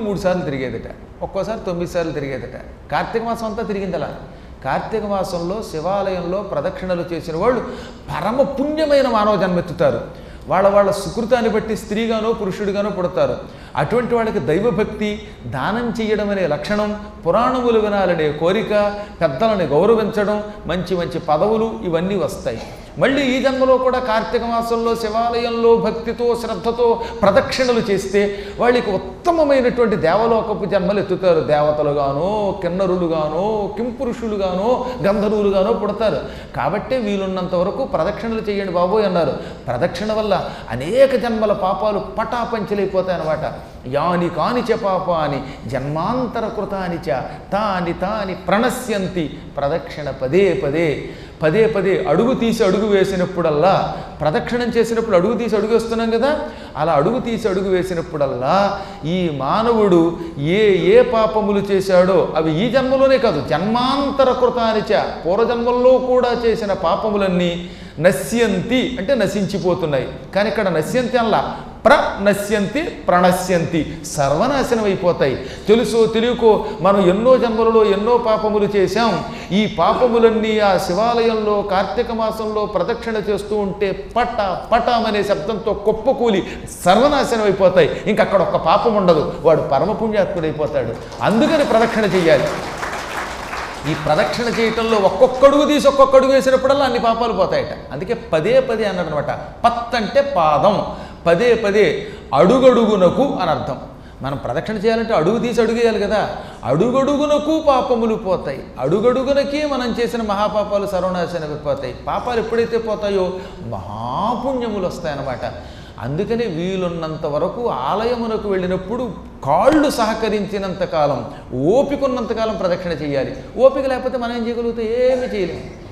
మూడు సార్లు తిరిగేదట ఒక్కోసారి తొమ్మిది సార్లు తిరిగేదట. కార్తీక మాసం అంతా తిరిగింది అలా కార్తీక మాసంలో శివాలయంలో ప్రదక్షిణలు చేసిన వాళ్ళు పరమ పుణ్యమైన మానవ జన్మెత్తుతారు. వాళ్ళ వాళ్ళ సుకృతాన్ని బట్టి స్త్రీగానో పురుషుడిగానో పుడతారు. అటువంటి వాళ్ళకి దైవభక్తి దానం చేయడం అనే లక్షణం పురాణములు వినాలనే కోరిక పెద్దలని గౌరవించడం మంచి మంచి పదవులు ఇవన్నీ వస్తాయి. మళ్ళీ ఈ జన్మలో కూడా కార్తీక మాసంలో శివాలయంలో భక్తితో శ్రద్ధతో ప్రదక్షిణలు చేస్తే వాళ్ళకి ఉత్తమమైనటువంటి దేవలోకపు జన్మలు ఎత్తుతారు. దేవతలుగానో కిన్నరులుగానో కింపురుషులుగానో గంధర్వులుగానో పుడతారు. కాబట్టే వీలున్నంత వరకు ప్రదక్షిణలు చేయండి బాబోయ్ అన్నారు. ప్రదక్షిణ వల్ల అనేక జన్మల పాపాలు పటాపంచలైపోతాయి అనమాట యాని కాని చ పాపాని జన్మాంతర కృతాని చ తాని తాని ప్రణశ్యంతి ప్రదక్షిణ పదే పదే పదే పదే అడుగు తీసి అడుగు వేసినప్పుడల్లా ప్రదక్షిణం చేసినప్పుడు అడుగు తీసి అడుగు వేస్తున్నాం కదా? అలా అడుగు తీసి అడుగు వేసినప్పుడల్లా ఈ మానవుడు ఏ ఏ పాపములు చేశాడో అవి ఈ జన్మలోనే కాదు జన్మాంతర కృతానిచ పూర్వజన్మల్లో కూడా చేసిన పాపములన్నీ నశ్యంతి అంటే నశించిపోతున్నాయి. కానీ ఇక్కడ నశ్యంతి అలా ప్రణశ్యంతి ప్రణశ్యంతి. సర్వనాశనం అయిపోతాయి. తెలుసో తెలియకో మనం ఎన్నో జన్మలలో ఎన్నో పాపములు చేశాం. ఈ పాపములన్నీ ఆ శివాలయంలో కార్తీక మాసంలో ప్రదక్షిణ చేస్తూ ఉంటే పట పటమనే శబ్దంతో కుప్పకూలి సర్వనాశనం అయిపోతాయి. ఇంక అక్కడ ఒక్క పాపం ఉండదు. వాడు పరమపుణ్యాత్ముడైపోతాడు అందుకని ప్రదక్షిణ చేయాలి. ఈ ప్రదక్షిణ చేయటంలో ఒక్కొక్క అడుగు తీసి ఒక్కొక్కడుగు వేసినప్పుడల్లా అన్ని పాపాలు పోతాయట. అందుకే పదే పదే అన్నాడు అనమాట పత్ అంటే పాదం. పదే పదే అడుగడుగునకు అని అర్థం. మనం ప్రదక్షిణ చేయాలంటే అడుగు తీసి అడుగు వేయాలి కదా. అడుగడుగునకు పాపములు పోతాయి. అడుగడుగునకే మనం చేసిన మహాపాపాలు సర్వనాశనం పోతాయి. పాపాలు ఎప్పుడైతే పోతాయో మహాపుణ్యములు వస్తాయన్నమాట. అందుకనే వీలున్నంత వరకు ఆలయమునకు వెళ్ళినప్పుడు కాళ్ళు సహకరించినంత కాలం ఓపిక ఉన్నంతకాలం ప్రదక్షిణ చేయాలి. ఓపిక లేకపోతే మనం ఏం చేయగలిగితే? ఏమీ చేయలేము